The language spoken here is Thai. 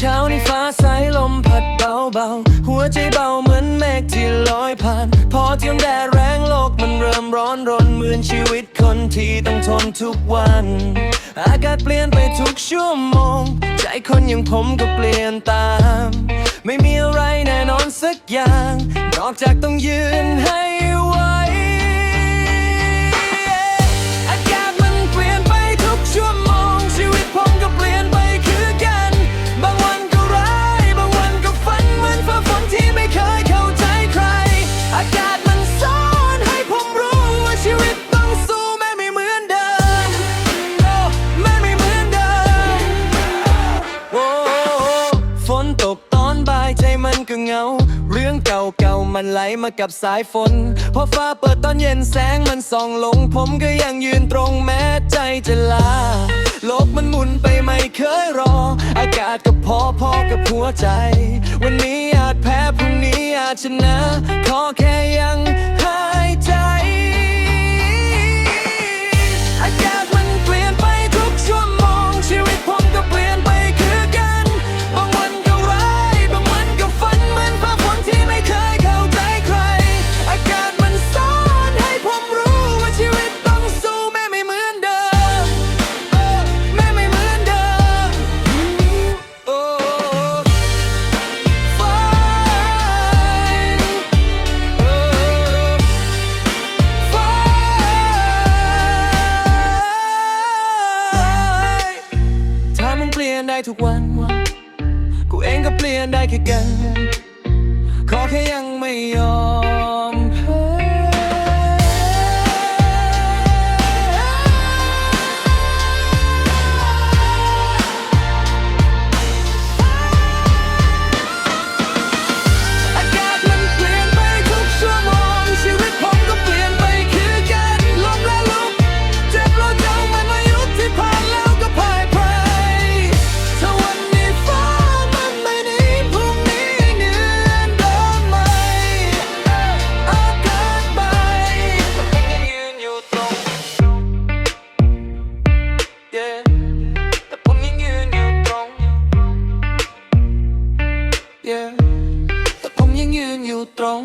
เช้านี้ฟ้าใสลมพัดเบาๆ หัวใจเบาเหมือนเมฆที่ลอยผ่าน พอเที่ยมแดดแรงโลกมันเริ่มร้อนรนเหมือนชีวิตคนที่ต้องทนทุกวัน อากาศเปลี่ยนไปทุกชั่วโมง ใจคนอย่างผมก็เปลี่ยนตาม ไม่มีอะไรแน่นอนสักอย่าง นอกจากต้องยืนให้ ใจมันก็เงา เรื่องเก่าๆมันไหลมากับสายฝน พอฟ้าเปิดตอนเย็นแสงมันส่องลง ผมก็ยังยืนตรงแม้ใจจะลา โลกมันหมุนไปไม่เคยรอ อากาศก็พอพอกับหัวใจ วันนี้อาจแพ้พรุ่งนี้อาจชนะขอ ทุกวัน กูเองก็เปลี่ยนได้แค่กัน ขอแค่ยังไม่ยอม ยังยืนอยู่ตรง